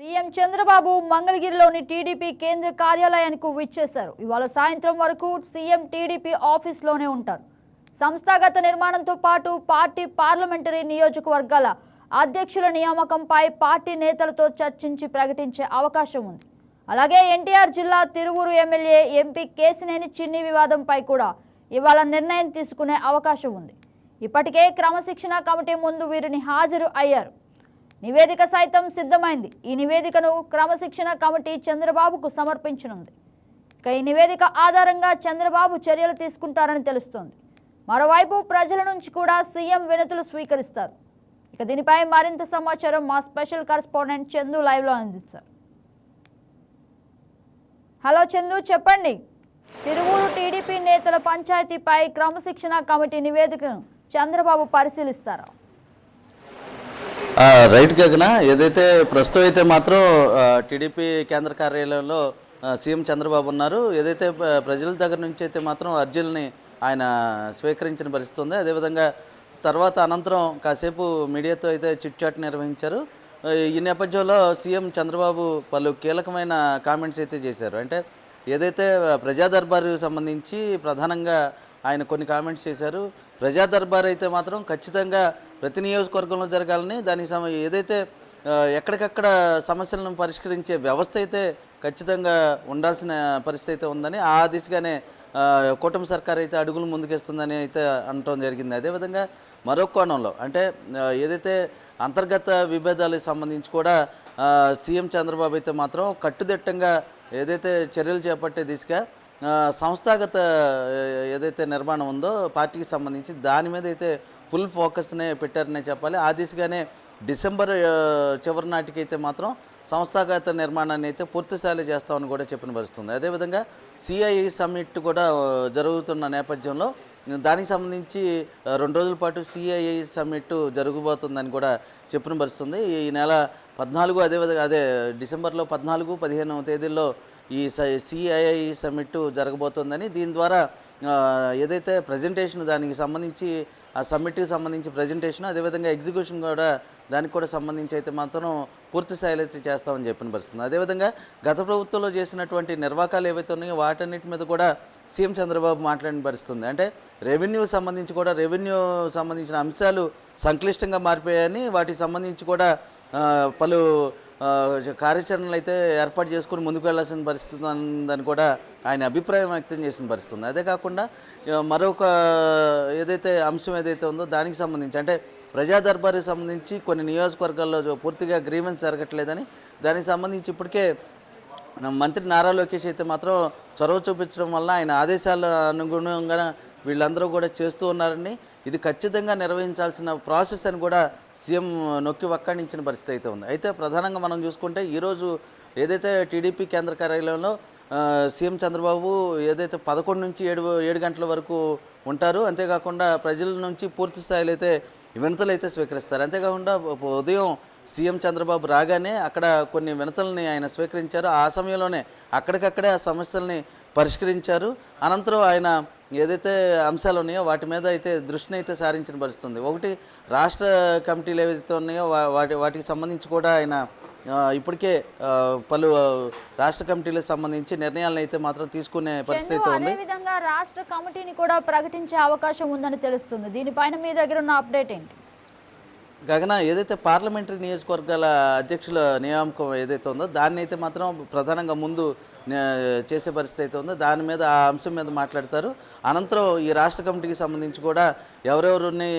CM Chandrababu మంగళగిరిలోని TDP కేంద్ర కార్యాలయానికి విచ్చేశారు. ఇవాళ సాయంత్రం వరకు సీఎం టీడీపీ ఆఫీస్లోనే ఉంటారు. సంస్థాగత నిర్మాణంతో పాటు పార్టీ పార్లమెంటరీ నియోజకవర్గాల అధ్యక్షుల నియామకంపై పార్టీ నేతలతో చర్చించి ప్రకటించే అవకాశం ఉంది. అలాగే ఎన్టీఆర్ జిల్లా తిరువూరు ఎమ్మెల్యే ఎంపీ కేసినేని చిన్ని వివాదంపై కూడా ఇవాళ నిర్ణయం తీసుకునే అవకాశం ఉంది. ఇప్పటికే క్రమశిక్షణ కమిటీ ముందు వీరిని హాజరు అయ్యారు. నివేదిక సైతం సిద్ధమైంది. ఈ నివేదికను క్రమశిక్షణ కమిటీ చంద్రబాబుకు సమర్పించనుంది. ఇక ఈ నివేదిక ఆధారంగా చంద్రబాబు చర్యలు తీసుకుంటారని తెలుస్తోంది. మరోవైపు ప్రజల నుంచి కూడా సీఎం వినతులు స్వీకరిస్తారు. ఇక దీనిపై మరింత సమాచారం మా స్పెషల్ కరస్పాండెంట్ చందు లైవ్లో అందిస్తారు హలో చందు చెప్పండి. తిరువూరు టీడీపీ నేతల పంచాయతీపై క్రమశిక్షణ కమిటీ నివేదికను చంద్రబాబు పరిశీలిస్తారా? రైట్ గగన ఏదైతే ప్రస్తుతం అయితే మాత్రం టీడీపీ కేంద్ర కార్యాలయంలో సీఎం చంద్రబాబు ఉన్నారు. ఏదైతే ప్రజల దగ్గర నుంచి అయితే మాత్రం అర్జీలని ఆయన స్వీకరించిన పరిస్థితి ఉంది. అదేవిధంగా తర్వాత అనంతరం కాసేపు మీడియాతో అయితే చిట్చాట్ నిర్వహించారు. ఈ నేపథ్యంలో సీఎం చంద్రబాబు పలు కీలకమైన కామెంట్స్ అయితే చేశారు. అంటే ఏదైతే ప్రజా దర్బారు సంబంధించి ప్రధానంగా ఆయన కొన్ని కామెంట్స్ చేశారు. ప్రజా దర్బార్ అయితే మాత్రం ఖచ్చితంగా ప్రతి నియోజకవర్గంలో జరగాలని దానికి సమ ఏదైతే ఎక్కడికక్కడ సమస్యలను పరిష్కరించే వ్యవస్థ అయితే ఖచ్చితంగా ఉండాల్సిన పరిస్థితి అయితే ఉందని ఆ దిశగానే కుటుంబ కూటమి సర్కార్ అయితే అడుగులు ముందుకేస్తుందని అయితే అనటం జరిగింది. అదేవిధంగా మరో కోణంలో అంటే ఏదైతే అంతర్గత విభేదాలకు సంబంధించి కూడా సీఎం చంద్రబాబు అయితే మాత్రం కట్టుదిట్టంగా ఏదైతే చర్యలు చేపట్టే దిశగా సంస్థాగత ఏదైతే నిర్మాణం ఉందో పార్టీకి సంబంధించి దాని మీద అయితే ఫుల్ ఫోకస్నే పెట్టారనే చెప్పాలి. ఆ దిశగానే డిసెంబర్ చివరి నాటికి అయితే మాత్రం సంస్థాగత నిర్మాణాన్ని అయితే పూర్తిస్థాయి చేస్తామని కూడా చెప్పిన పరిస్థితుంది. అదేవిధంగా సిఐఈ సమ్మిట్ కూడా జరుగుతున్న నేపథ్యంలో దానికి సంబంధించి రెండు రోజుల పాటు సిఐఐ సమ్మిట్ జరగబోతుందని కూడా చెప్పిన పరిస్థితుంది. ఈ నెల పద్నాలుగు అదేవిధంగా అదే డిసెంబర్లో పద్నాలుగు పదిహేనవ తేదీల్లో ఈ సిఐఐ సమ్మిట్ జరగబోతోందని దీని ద్వారా ఏదైతే ప్రజెంటేషన్ దానికి సంబంధించి ఆ సమ్మిట్కి సంబంధించి ప్రజెంటేషన్ అదేవిధంగా ఎగ్జిక్యూషన్ కూడా దానికి కూడా సంబంధించి అయితే మాత్రం పూర్తి స్థాయిలో అయితే చేస్తామని చెప్పిన పరిస్థితుంది. అదేవిధంగా గత ప్రభుత్వంలో చేసినటువంటి నిర్వాకాలు ఏవైతే ఉన్నాయో వాటన్నిటి మీద కూడా సీఎం చంద్రబాబు మాట్లాడిన పరిస్థితుంది. అంటే రెవెన్యూ సంబంధించి కూడా రెవెన్యూ సంబంధించిన అంశాలు సంక్లిష్టంగా మారిపోయాయని వాటికి సంబంధించి కూడా పలు కార్యాచరణలు అయితే ఏర్పాటు చేసుకుని ముందుకు వెళ్ళాల్సిన పరిస్థితి ఉందని కూడా ఆయన అభిప్రాయం వ్యక్తం చేసిన పరిస్థితి ఉంది అదే కాకుండా మరొక ఏదైతే అంశం ఏదైతే ఉందో దానికి సంబంధించి అంటే ప్రజా దర్బారుకి సంబంధించి కొన్ని నియోజకవర్గాల్లో పూర్తిగా గ్రీవెన్స్ జరగట్లేదని దానికి సంబంధించి ఇప్పటికే మంత్రి నారా లోకేష్ అయితే మాత్రం చొరవ చూపించడం వల్ల ఆయన ఆదేశాల అనుగుణంగా వీళ్ళందరూ కూడా చేస్తూ ఉన్నారని ఇది ఖచ్చితంగా నిర్వహించాల్సిన ప్రాసెస్ అని కూడా సీఎం నొక్కి వక్కాణించిన పరిస్థితి అయితే ఉంది. అయితే ప్రధానంగా మనం చూసుకుంటే ఈరోజు ఏదైతే టీడీపీ కేంద్ర కార్యాలయంలో సీఎం చంద్రబాబు ఏదైతే పదకొండు నుంచి ఏడు ఏడు గంటల వరకు ఉంటారు అంతేకాకుండా ప్రజల నుంచి పూర్తి స్థాయిలో అయితే వినతలు అయితే స్వీకరిస్తారు. అంతేకాకుండా ఉదయం సీఎం చంద్రబాబు రాగానే అక్కడ కొన్ని వినతల్ని ఆయన స్వీకరించారు. ఆ సమయంలోనే అక్కడికక్కడే ఆ సమస్యల్ని పరిష్కరించారు. అనంతరం ఆయన ఏదైతే అంశాలు ఉన్నాయో వాటి మీద అయితే దృష్టిని అయితే సారించిన పరిస్థితుంది. ఒకటి రాష్ట్ర కమిటీలు ఏవైతే ఉన్నాయో వా- వాటి వాటికి సంబంధించి కూడా ఆయన ఇప్పటికే పలు రాష్ట్ర కమిటీలకు సంబంధించి నిర్ణయాలను అయితే మాత్రం తీసుకునే పరిస్థితి ఉంది. అదే విధంగా రాష్ట్ర కమిటీని కూడా ప్రకటించే అవకాశం ఉందని తెలుస్తుంది. దీనిపైన మీ దగ్గర ఉన్న అప్డేట్ ఏంటి? గగన ఏదైతే పార్లమెంటరీ నియోజకవర్గాల అధ్యక్షుల నియామకం ఏదైతే ఉందో దాన్ని అయితే మాత్రం ప్రధానంగా ముందు చేసే పరిస్థితి అయితే ఉందో దాని మీద ఆ అంశం మీద మాట్లాడతారు. అనంతరం ఈ రాష్ట్ర కమిటీకి సంబంధించి కూడా ఎవరెవరుని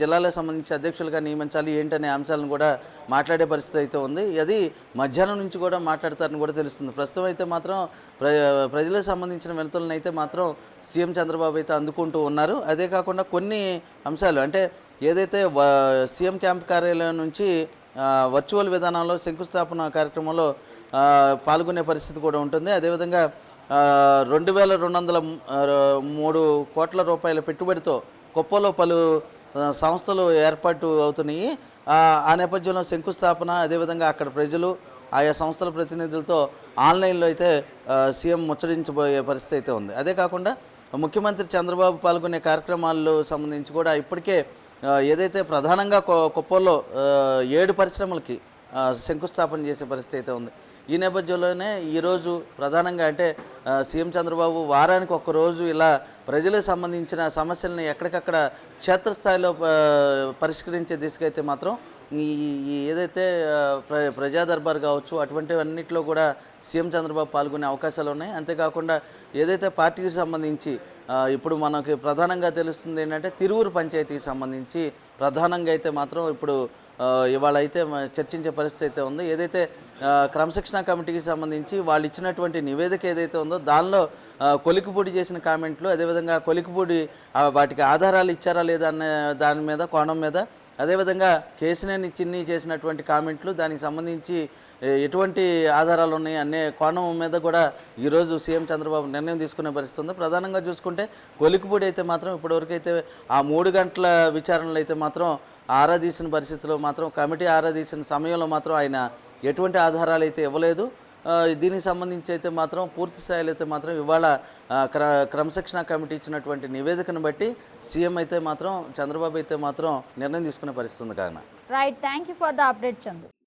జిల్లాలకు సంబంధించి అధ్యక్షులుగా నియమించాలి ఏంటనే అంశాలను కూడా మాట్లాడే పరిస్థితి అయితే ఉంది. అది మధ్యాహ్నం నుంచి కూడా మాట్లాడతారని కూడా తెలుస్తుంది. ప్రస్తుతం అయితే మాత్రం ప్ర ప్రజలకు సంబంధించిన వినతులను అయితే మాత్రం సీఎం చంద్రబాబు అయితే అందుకుంటూ ఉన్నారు. అదే కాకుండా కొన్ని అంశాలు అంటే ఏదైతే సీఎం క్యాంప్ కార్యాలయం నుంచి వర్చువల్ విధానంలో శంకుస్థాపన కార్యక్రమంలో పాల్గొనే పరిస్థితి కూడా ఉంటుంది. అదేవిధంగా రెండు వేల రెండు వందల మూడు కోట్ల రూపాయల పెట్టుబడితో కుప్పలో పలు సంస్థలు ఏర్పాటు అవుతున్నాయి. ఆ, నేపథ్యంలో శంకుస్థాపన అదేవిధంగా అక్కడ ప్రజలు ఆయా సంస్థల ప్రతినిధులతో ఆన్లైన్లో అయితే సీఎం ముచ్చరించబోయే పరిస్థితి అయితే ఉంది. అదే కాకుండా ముఖ్యమంత్రి చంద్రబాబు పాల్గొనే కార్యక్రమాల్లో సంబంధించి కూడా ఇప్పటికే ఏదైతే ప్రధానంగా కొప్పల్లో ఏడు పరిశ్రమలకి శంకుస్థాపన చేసే పరిస్థితి అయితే ఉంది. ఈ నేపథ్యంలోనే ఈరోజు ప్రధానంగా అంటే సీఎం చంద్రబాబు వారానికి ఒకరోజు ఇలా ప్రజలకు సంబంధించిన సమస్యలను ఎక్కడికక్కడ క్షేత్రస్థాయిలో పరిష్కరించే దిశకైతే మాత్రం ఈ ఏదైతే ప్ర ప్రజా దర్బార్ కావచ్చు అటువంటివన్నిట్లో కూడా సీఎం చంద్రబాబు పాల్గొనే అవకాశాలు ఉన్నాయి. అంతేకాకుండా ఏదైతే పార్టీకి సంబంధించి ఇప్పుడు మనకి ప్రధానంగా తెలుస్తుంది ఏంటంటే తిరువురు పంచాయతీకి సంబంధించి ప్రధానంగా అయితే మాత్రం ఇప్పుడు ఇవాళ అయితే చర్చించే పరిస్థితి అయితే ఉంది. ఏదైతే క్రమశిక్షణ కమిటీకి సంబంధించి వాళ్ళు ఇచ్చినటువంటి నివేదిక ఏదైతే ఉందో దానిలో కొలికిపూడి చేసిన కామెంట్లు అదేవిధంగా కొలికిపూడి వాటికి ఆధారాలు ఇచ్చారా లేదా అనే దాని మీద కోణం మీద అదేవిధంగా కేసినేని చిన్ని చేసినటువంటి కామెంట్లు దానికి సంబంధించి ఎటువంటి ఆధారాలు ఉన్నాయి అనే కోణం మీద కూడా ఈరోజు సీఎం చంద్రబాబు నిర్ణయం తీసుకునే పరిస్థితి ఉంది. ప్రధానంగా చూసుకుంటే కొలికిపూడి అయితే మాత్రం ఇప్పటివరకు అయితే ఆ మూడు గంటల విచారణలు అయితే మాత్రం ఆరాధీసిన పరిస్థితిలో మాత్రం కమిటీ ఆరాధీసిన సమయంలో మాత్రం ఆయన ఎటువంటి ఆధారాలు అయితే ఇవ్వలేదు. దీనికి సంబంధించి అయితే మాత్రం పూర్తి స్థాయిలో అయితే మాత్రం ఇవాళ క్ర క్రమశిక్షణ కమిటీ ఇచ్చినటువంటి నివేదికను బట్టి సీఎం అయితే మాత్రం చంద్రబాబు అయితే మాత్రం నిర్ణయం తీసుకునే పరిస్థితి ఉంది right thank you for the update Chandra